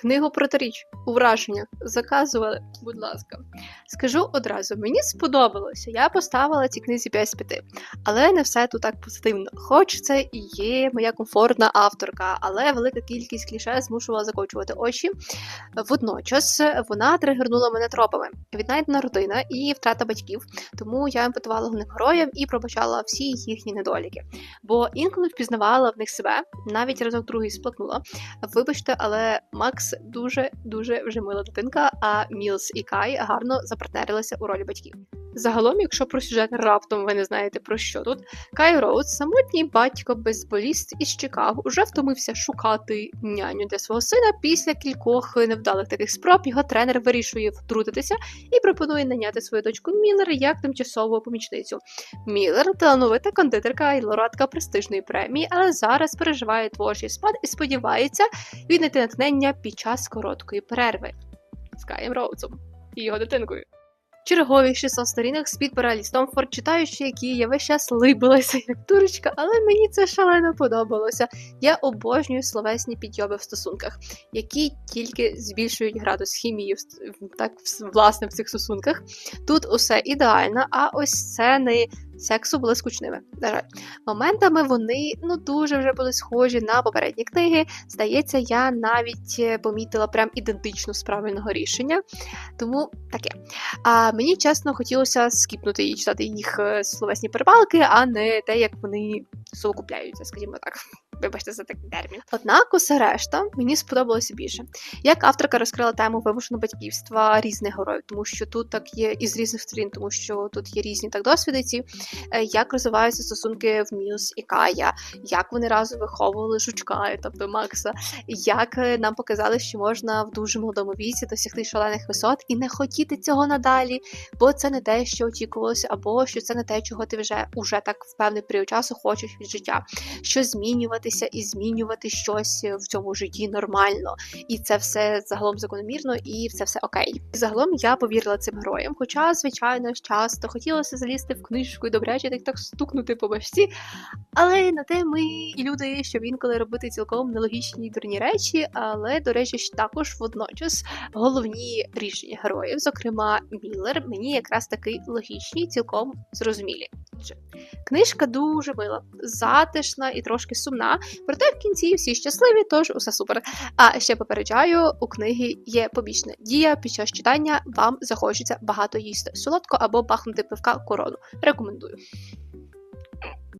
Книгу протиріч у враженнях заказували, будь ласка. Скажу одразу, мені сподобалося. Я поставила ці книзі 5 з 5. Але не все тут так позитивно. Хоч це і є моя комфортна авторка, але велика кількість кліше змушувала закочувати очі. Водночас вона тригернула мене тропами. Віднайдена родина і втрата батьків, тому я емпатувала головним героям і пробачала всі їхні недоліки. Бо інколи впізнавала в них себе, навіть разок другий сплакнула. Вибачте, але Макс дуже дуже вже мила дитинка, а Мілс і Кай гарно запартнерилися у ролі батьків. Загалом, якщо про сюжет раптом ви не знаєте про що тут, Кай Роуз, самотній батько безболіст із Чикаго, уже втомився шукати няню для свого сина. Після кількох невдалих таких спроб його тренер вирішує втрутитися і пропонує наняти свою дочку Міллер як тимчасову помічницю. Міллер талановита кондитерка і лауреатка престижної премії, але зараз переживає творчий спад і сподівається віднайти натхнення під час короткої перерви з Каєм Роузом і його дитинкою. Чергові 600 сторінок з під Форд, читаючи, які я весь час либилася як дурочка, але мені це шалено подобалося. Я обожнюю словесні підйоби в стосунках, які тільки збільшують градус хімії так власне в цих стосунках. Тут усе ідеально, а ось сцени сексу були скучними. На жаль, моментами вони ну дуже вже були схожі на попередні книги. Здається, я навіть е, помітила прям ідентичну з правильного рішення. Тому таке. А мені чесно хотілося скіпнути і читати їх е, словесні перепалки, а не те, як вони совокупляються, скажімо так. Вибачте за такий термін. Однак, усе решта мені сподобалося більше. Як авторка розкрила тему вимушеного батьківства різних героїв, тому що тут так є із різних сторін, тому що тут є різні так досвіди ці, е, як розвиваються стосунки в Мілс і Кая, як вони разом виховували жучка, тобто Макса, як е, нам показали, що можна в дуже молодому віці досягти шалених висот і не хотіти цього надалі, бо це не те, що очікувалося, або що це не те, чого ти вже уже так в певний період часу хочеш від життя, що змінювати рухатися і змінювати щось в цьому житті нормально. І це все загалом закономірно, і це все окей. Загалом я повірила цим героям. Хоча, звичайно, часто хотілося залізти в книжку і добряче так так стукнути по башці. Але на те ми і люди, щоб інколи робити цілком нелогічні і дурні речі. Але, до речі, також водночас головні рішення героїв, зокрема Міллер, мені якраз таки логічні, цілком зрозумілі. Книжка дуже мила, затишна і трошки сумна, проте в кінці всі щасливі, тож усе супер. А ще попереджаю, у книги є побічна дія. Під час читання вам захочеться багато їсти солодко або бахнути пивка корону. Рекомендую.